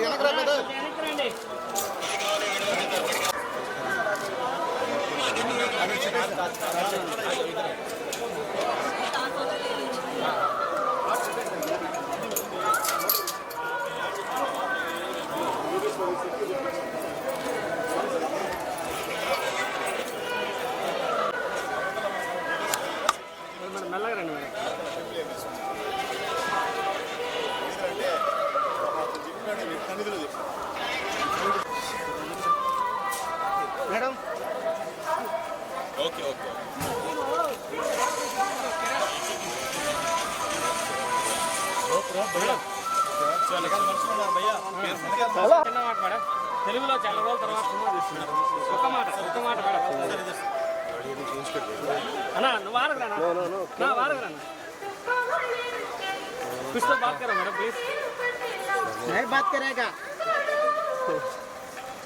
కొద్దిగా okay okay చిన్న మాట మేడం తెలుగులో చాలా రోజుల తర్వాత సినిమా తీస్తున్నారు ఒక్క మాట ఒక్క మాట మేడం అన్నా నువ్వు వారగరానా నా వారగరానా कुछ तो बात करो मैडम प्लीज नहीं बात करेगा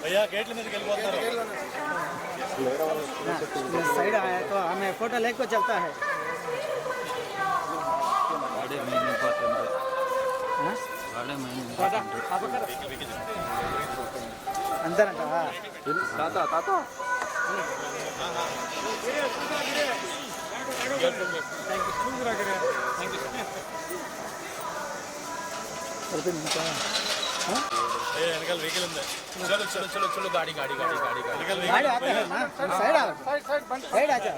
भैया गेट लेने आया तो हमें फ़ोटो लेकर चलता है। हाँ? अंदर हाँ। ताता ताता। थैंक यू थैंक यू ಹೇ ಎಲ್ಲಕಲ್ ರೇಕೆಲ್ಲಿದೆ ಇಂಗಾಚು ಚಿನ್ನ ಚಿನ್ನ ಚಿನ್ನ ಗಾಡಿ ಗಾಡಿ ಗಾಡಿ ಗಾಡಿ ಗಾಡಿ. ಅಲ್ಲಿ. ಆತ ಹೇ ಮ ಸೈಡ್ ಆಗ್ ಸೈಡ್ ಸೈಡ್ ಬಂತು ಸೈಡ್ ಆ ಜಾ